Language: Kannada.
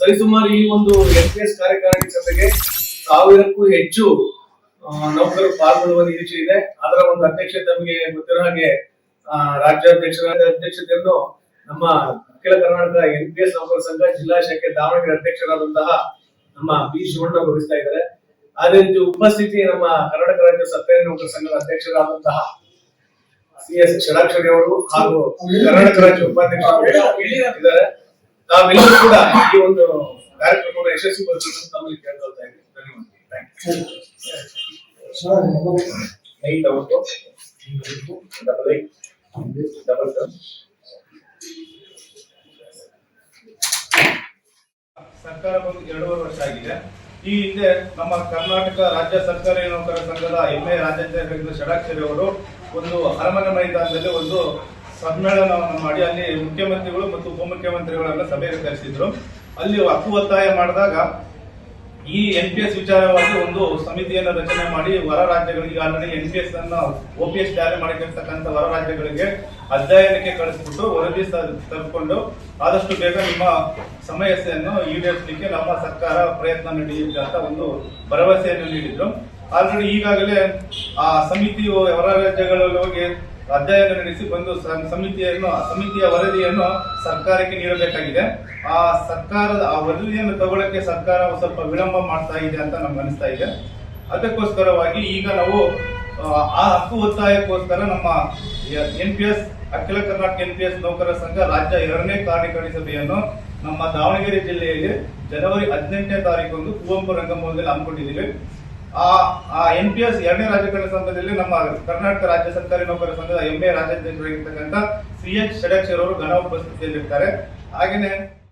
ಸರಿಸುಮಾರು ಈ ಒಂದು ಎನ್ ಪಿ ಎಸ್ ಕಾರ್ಯಕಾರಿಣಿ ಸಭೆಗೆ ಸಾವಿರಕ್ಕೂ ಹೆಚ್ಚು ನೌಕರರು ಪಾಲ್ಗೊಳ್ಳುವ ನಿರೀಕ್ಷೆ ಇದೆ. ಅದರ ಒಂದು ಅಧ್ಯಕ್ಷ ತಮಗೆ ಗೊತ್ತಿರೋ ಹಾಗೆ ರಾಜ್ಯಾಧ್ಯಕ್ಷರ ಅಧ್ಯಕ್ಷತೆಯನ್ನು ನಮ್ಮ ಅಖಿಲ ಕರ್ನಾಟಕ ಎನ್ ಪಿ ಎಸ್ ನೌಕರ ಸಂಘ, ಜಿಲ್ಲಾ ಶಾಖೆ ದಾವಣಗೆರೆ ಅಧ್ಯಕ್ಷರಾದಂತಹ ನಮ್ಮ ಬಿ ಶಿವಣ್ಣ ವಹಿಸ್ತಾ ಇದ್ದಾರೆ. ಅದೇ ರೀತಿ ಉಪಸ್ಥಿತಿ ನಮ್ಮ ಕರ್ನಾಟಕ ರಾಜ್ಯ ಸರ್ಕಾರಿ ನೌಕರ ಸಂಘದ ಅಧ್ಯಕ್ಷರಾದಂತಹ ಸಿ ಎಸ್ ಷಡಾಕ್ಷರಿ ಅವರು ಹಾಗೂ ಕರ್ನಾಟಕ ರಾಜ್ಯ ಉಪಾಧ್ಯಕ್ಷರು ಇದ್ದಾರೆ. ತಾವೆಲ್ಲರೂ ಕೂಡ ಈ ಒಂದು ಕಾರ್ಯಕ್ರಮವನ್ನು ಅಂತ ತಮ್ಮಲ್ಲಿ ಕೇಳ್ಕೊಳ್ತಾ ಇದ್ದೀನಿ ಧನ್ಯವಾದ ಸರ್ಕಾರ ಬಂದು ಎರಡೂವರೆ ವರ್ಷ ಆಗಿದೆ. ಈ ಹಿಂದೆ ನಮ್ಮ ಕರ್ನಾಟಕ ರಾಜ್ಯ ಸರ್ಕಾರಿ ನೌಕರ ಸಂಘದ ಎಂಎ ರಾಜ್ಯಾಧ್ಯಕ್ಷ ಷಡಾಕ್ಷರಿ ಅವರು ಒಂದು ಅರಮನೆ ಮೈದಾನದಲ್ಲಿ ಒಂದು ಸಮ್ಮೇಳನವನ್ನು ಮಾಡಿ ಅಲ್ಲಿ ಮುಖ್ಯಮಂತ್ರಿಗಳು ಮತ್ತು ಉಪಮುಖ್ಯಮಂತ್ರಿಗಳನ್ನ ಸಭೆಗೆ ಕರೆಸಿದ್ರು. ಅಲ್ಲಿ ಹಕ್ಕು ಒತ್ತಾಯ ಮಾಡಿದಾಗ ಈ ಎನ್ ಪಿ ಎಸ್ ವಿಚಾರವಾಗಿ ಒಂದು ಸಮಿತಿಯನ್ನು ರಚನೆ ಮಾಡಿ ಹೊರ ರಾಜ್ಯಗಳಿಗೆ, ಆಲ್ರೆಡಿ ಎನ್ ಪಿ ಎಸ್ ಅನ್ನು ಒ ಪಿ ಎಸ್ ಜಾರಿ ಮಾಡಿರ್ತಕ್ಕಂಥ ಹೊರ ರಾಜ್ಯಗಳಿಗೆ ಅಧ್ಯಯನಕ್ಕೆ ಕಳಿಸ್ಬಿಟ್ಟು ವರದಿ ತರ್ಕೊಂಡು ಆದಷ್ಟು ಬೇಗ ನಿಮ್ಮ ಸಮಸ್ಯೆಯನ್ನು ಈಡೇರಿಸಲಿಕ್ಕೆ ನಮ್ಮ ಸರ್ಕಾರ ಪ್ರಯತ್ನ ನಡೆಯುತ್ತೆ ಅಂತ ಒಂದು ಭರವಸೆಯನ್ನು ನೀಡಿದ್ರು. ಆಲ್ರೆಡಿ ಈಗಾಗಲೇ ಆ ಸಮಿತಿಯು ಹೊರ ರಾಜ್ಯಗಳಲ್ಲಿ ಹೋಗಿ ಅಧ್ಯಯನ ನಡೆಸಿ ಬಂದು ಸಮಿತಿಯನ್ನು ಸಮಿತಿಯ ವರದಿಯನ್ನು ಸರ್ಕಾರಕ್ಕೆ ನೀಡಬೇಕಾಗಿದೆ. ಆ ಸರ್ಕಾರದ ಆ ವರದಿಯನ್ನು ತಗೊಳ್ಳಕ್ಕೆ ಸರ್ಕಾರ ಸ್ವಲ್ಪ ವಿಳಂಬ ಮಾಡ್ತಾ ಇದೆ ಅಂತ ನಮ್ಗೆ ಅನಿಸ್ತಾ ಇದೆ. ಅದಕ್ಕೋಸ್ಕರವಾಗಿ ಈಗ ನಾವು ಆ, ಆ ಹಕ್ಕು ಒತ್ತಾಯಕ್ಕೋಸ್ಕರ ನಮ್ಮ ಎನ್ ಪಿ ಎಸ್ ಅಖಿಲ ಕರ್ನಾಟಕ ಎನ್ ಪಿ ಎಸ್ ನೌಕರರ ಸಂಘ ರಾಜ್ಯ ಎರಡನೇ ಕಾರ್ಯಕಾರಿ ಸಭೆಯನ್ನು ನಮ್ಮ ದಾವಣಗೆರೆ ಜಿಲ್ಲೆಯಲ್ಲಿ ಜನವರಿ ಹದಿನೆಂಟನೇ ತಾರೀಕು ಕುವೆಂಪು ರಂಗಮೂಲದಲ್ಲಿ ಹಮ್ಮಿಕೊಂಡಿದ್ದೀವಿ. ಆ ಆ ಎನ್ ಪಿ ಎಸ್ ಎರಡನೇ ರಾಜ್ಯಗಳ ಸಂಘದಲ್ಲಿ ನಮ್ಮ ಕರ್ನಾಟಕ ರಾಜ್ಯ ಸರ್ಕಾರಿ ನೌಕರರ ಸಂಘದ ಎಂ ಎ ರಾಜ್ಯಾಧ್ಯಕ್ಷರಾಗಿರ್ತಕ್ಕಂಥ ಸಿ ಎಚ್ ಷಡಕ್ಷರ್ ಅವರು ಘನ ಉಪಸ್ಥಿತಿಯಲ್ಲಿರ್ತಾರೆ. ಹಾಗೇನೆ